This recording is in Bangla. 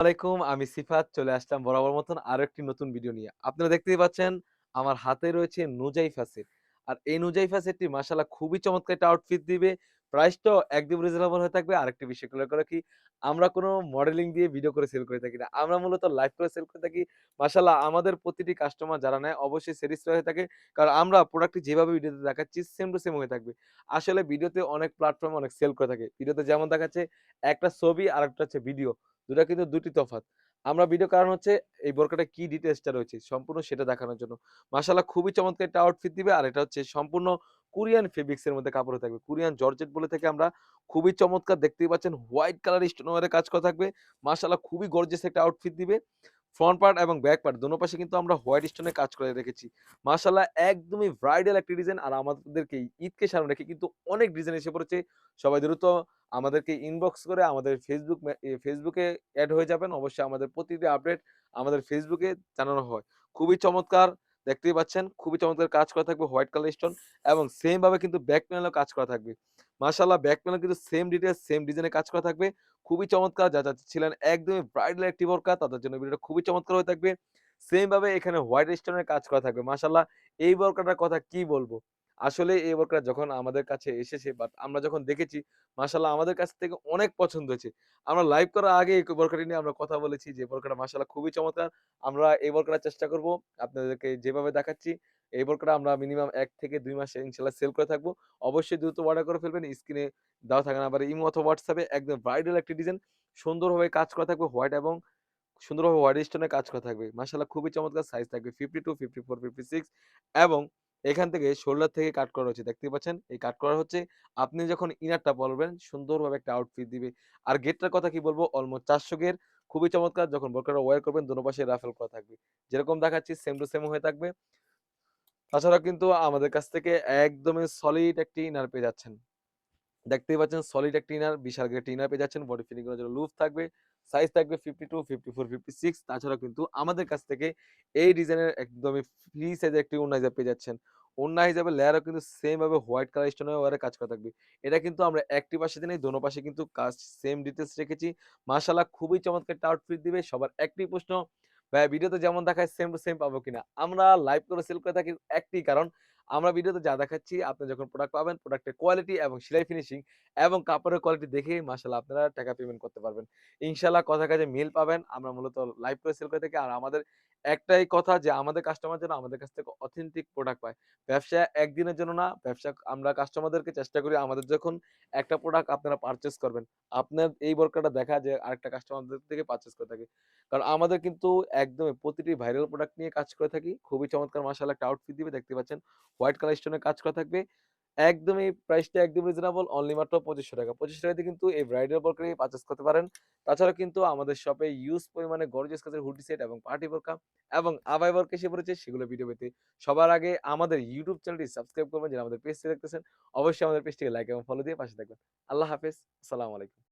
আলাইকুম, আমি সিফাত, চলে আসলাম বরাবর মতন আরও একটি নতুন ভিডিও নিয়ে। আপনারা দেখতেই পাচ্ছেন, আমার হাতে রয়েছে নুজাই সেট। আর এই নুজাইফা সেটটি মাশাআল্লাহ খুবই চমৎকার একটা আউটফিট দিবে। প্রাইসটাও একদম রিজনেবল হয়ে থাকবে। আরেকটি বিষয় ক্লিয়ার করে রাখি, আমরা কোন মডেলিং দিয়ে ভিডিও করে সেল করে থাকি না। আমরা মূলত লাইভ করে সেল করে থাকি। মাশাআল্লাহ আমাদের প্রতিটি কাস্টমার যারা নেয় অবশ্যই স্যাটিসফাই হয়ে থাকে। কারণ আমরা প্রোডাক্টটি যেভাবে ভিডিওতে দেখাচ্ছি সেম টু সেম হয়ে থাকবে। আসলে ভিডিওতে অনেক প্ল্যাটফর্মে অনেক সেল করে থাকে। ভিডিওতে যেমন দেখাচ্ছে একটা ছবি আর একটা হচ্ছে ভিডিও। ২ টা কিন্তু ২ টি তফাৎ। আমরা ভিডিও কারণ হচ্ছে এই বোরকাটা কি ডিটেলসটা রয়েছে সম্পূর্ণ সেটা দেখানোর জন্য। মাসাল্লাহ খুবই চমৎকার একটা আউটফিট দিবে। আর এটা হচ্ছে সম্পূর্ণ কোরিয়ান ফেব্রিক্স এর মধ্যে কাপড় থাকবে। কোরিয়ান জর্জেট বলে থেকে আমরা। খুবই চমৎকার দেখতেই পাচ্ছেন হোয়াইট কালার স্টোন ওয়ারে কাজ করা থাকবে। মাসাল্লাহ খুবই গর্জিয়াস একটা আউটফিট দিবে। ফ্রন্ট পার্ট এবং ব্যাক পার্ট দোনো পাশে কিন্তু আমরা হোয়াইট স্টোনের কাজ করে রেখেছি। মাশাআল্লাহ, একদমই ব্রাইডাল একটি ডিজাইন আর আমাদেরকে ঈদকে সামনে রেখে কিন্তু অনেক ডিজাইন এসে পড়েছে। সবাই দ্রুত আমাদেরকে ইনবক্স করে আমাদের ফেসবুক ফেসবুকে অ্যাড হয়ে যাবেন। অবশ্যই আমাদের প্রতিটি আপডেট আমাদের ফেসবুকে জানানো হয়। খুবই চমৎকার, দেখতেই পাচ্ছেন। খুবই চমৎকার কাজ করা থাকবে হোয়াইট কালার স্টোন এবং সেম ভাবে কিন্তু ব্যাক প্যানেলেও কাজ করা থাকবে। মাশাআল্লাহ ব্যাকপ্যানেল কিন্তু সেম ডিটেইলস সেম ডিজাইনে কাজ করা থাকবে। খুবই চমৎকার, যা চাচ্ছিলেন একদমই ব্রাইডাল একটি বোরকা তাদের জন্য ভিডিওটা খুবই চমৎকার হয়ে থাকবে। সেম ভাবে এখানে হোয়াইট স্টোনের কাজ করা থাকবে। মাশাআল্লাহ এই বোরকাটার কথা কি বলব আসলে এই বোরকাটা যখন আমাদের কাছে এসেছে বাট আমরা যখন দেখেছি, মাশাআল্লাহ আমাদের কাছ থেকে অনেক পছন্দ হয়েছে। আমরা লাইভ করার আগে এই বোরকাটি নিয়ে আমরা কথা বলেছি যে বোরকাটা মাশাআল্লাহ খুবই চমৎকার। আমরা এই বোরকাটা চেষ্টা করব, আপনাদেরকে যেভাবে দেখাচ্ছি এই বোরকাটা আমরা মিনিমাম এক থেকে দুই মাসে ইনশাআল্লাহ সেল করে থাকব। অবশ্যই দ্রুত অর্ডার করে ফেলবেন। স্ক্রিনে দেওয়া থাকা নাম্বারে ইমো অথবা হোয়াটসঅ্যাপে একদম ব্রাইডাল একটি ডিজাইন সুন্দরভাবে কাজ করা থাকবে হোয়াইট এবং সুন্দরভাবে হোয়াইট স্টোনের কাজ করা থাকবে। মাশাআল্লাহ খুবই চমৎকার সাইজ থাকবে 52, 54, 56 এবং এখান থেকে শোল্ডার থেকে কাট করা হচ্ছে। দেখতেই পাচ্ছেন এই কাট করা হচ্ছে। আপনি যখন ইনারটা পরবেন সুন্দরভাবে একটা আউটফিট দিবে। আর গেটটার কথা কি বলব অলমোস্ট ৪০০ গের খুবই চমৎকার যখন বোরকাটা ওয়্যার করবেন দোনো পাশে রাফেল করা থাকবে। যেরকম দেখাচ্ছি সেম টু সেম হয়ে থাকবে। তাছাড়াও কিন্তু আমাদের কাছ থেকে একদমই সলিড একটি ইনার পেয়ে যাচ্ছেন। দেখতেই পাচ্ছেন সলিড একটি ইনার বিশাল একটা ইনার পেয়ে যাচ্ছেন। বডি ফিটিং জন্য লুজ থাকবে। সাইজ থাকবে 52, 54, 56 তাছাড়াও কিন্তু আমাদের কাছ থেকে এই ডিজাইনের একদমই ফ্রি সাইজের একটি ওড়না হিজাব পেয়ে যাচ্ছেন। ওড়না হিজাবের লেয়ারও কিন্তু সেম ভাবে হোয়াইট কালার স্টোনের ওয়ারে কাজ করা থাকবে। এটা কিন্তু আমরা একটি পাশে দিনে দোনো পাশে কিন্তু কাজ সেম ডিটেইলস রেখেছি। মাশাআল্লাহ খুবই চমৎকার একটা আউটফিট দিবে। সবার একটি প্রশ্ন ভাইয়া ভিডিওতে যেমন দেখায় সেম টু সেম পাবো কিনা? আমরা লাইভ করে সেল করে থাকি একটি কারণ, আমরা ভিডিওতে যা দেখাচ্ছি, আপনি যখন প্রোডাক্ট পাবেন প্রোডাক্টের কোয়ালিটি এবং সেলাই ফিনিশিং এবং কাপড়ের কোয়ালিটি দেখে মাসাল্লাহ আপনারা টাকা পেমেন্ট করতে পারবেন। ইনশাল্লাহ কথা কাজে মিল পাবেন। আমরা মূলত লাইভ করে সেল করে থাকি। আর আমাদের একটাই কথা যে আমাদের কাস্টমার যেন আমাদের কাছ থেকে অথেন্টিক প্রোডাক্ট পায়। ব্যবসা একদিনের জন্য না, ব্যবসা আমরা কাস্টমারদেরকে চেষ্টা করি আমাদের যখন একটা প্রোডাক্ট আপনারা পারচেস করবেন, আপনার এই বোরকাটা দেখা যে আরেকটা কাস্টমারদের থেকে পারচেস করে থাকে। কারণ আমাদের কিন্তু একদমই প্রতিটি ভাইরাল প্রোডাক্ট নিয়ে কাজ করে থাকি। খুবই চমৎকার মাশাআল্লাহ একটা আউটফিট দিবে দেখতে পাচ্ছেন। হোয়াইট কালার স্টোনের কাজ করা থাকবে। একদমই প্রাইসটা একদম রিজনেবল অনলি মাত্র ৳২৫০০ ৳২৫০০ দিয়ে কিন্তু এই ব্রাইডাল বর্কারি পারচেস করতে পারেন। তাছাড়া কিন্তু আমাদের শপে ইউজ পরিমাণে গর্জিয়াস কাজের হুডি সেট এবং পার্টি বোরকা এবং আবাই বোরকা এসে পড়েছে সেগুলো ভিডিও পেতে সবার আগে আমাদের ইউটিউব চ্যানেলটি সাবস্ক্রাইব করবেন যারা আমাদের পেজটি দেখতেছেন। অবশ্যই আমাদের পেজটিকে লাইক এবং ফলো দিয়ে পাশে থাকবেন। আল্লাহ হাফেজ। আসসালামু আলাইকুম।